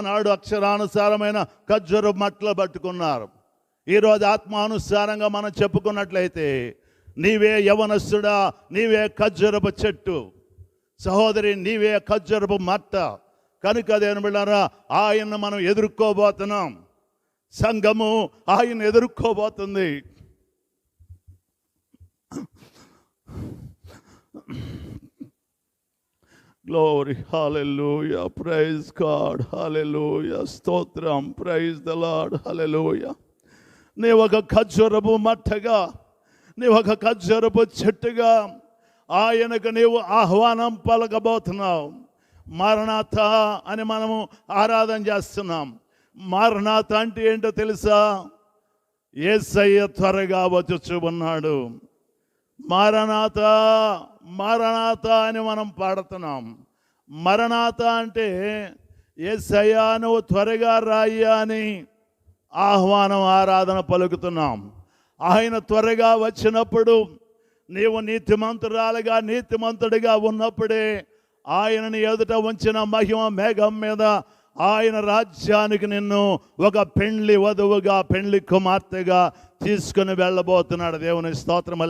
ఆనాడు అక్షరానుసారమైన ఖజ్జరు మట్టలు పట్టుకున్నారు. ఈరోజు ఆత్మానుసారంగా మనం చెప్పుకున్నట్లయితే నీవే యవనస్తుడా నీవే ఖజ్జరపు చెట్టు. సహోదరి నీవే ఖజ్జరపు మట్ట. కనుక దేని బిళ్ళారా ఆయన్ను మనం ఎదుర్కోబోతున్నాం. సంఘము ఆయన ఎదుర్కోబోతుంది. Glory hallelujah praise God hallelujah స్తోత్రం ప్రైజ్ ద లాడ్ హాలెలూయా నీ ఒక ఖజ్జరపు మట్టగా నీ ఒక ఖజ్జరపు చెట్టుగా ఆయనకు నీవు ఆహ్వానం పలకబోతున్నావు. మారణాథ అని మనము ఆరాధన చేస్తున్నాం. మారణాథ అంటే ఏంటో తెలుసా? ఏసయ్య త్వరగా వచ్చుచు ఉన్నాడు. మారణాథ మారణాథ అని మనం పాడుతున్నాం. మరణాత అంటే ఏసయ్యా నువ్వు త్వరగా రాయ్యా అని ఆహ్వానం ఆరాధన పలుకుతున్నాం. ఆయన త్వరగా వచ్చినప్పుడు నీవు నీతిమంతురాలుగా నీతిమంతుడిగా ఉన్నప్పుడే ఆయనని ఎదుట ఉంచిన మహిమ మేఘం మీద ఆయన రాజ్యానికి నిన్ను ఒక పెండ్లి వధువుగా పెండ్లి కుమార్తెగా తీసుకుని వెళ్ళబోతున్నాడు. దేవుని స్తోత్రం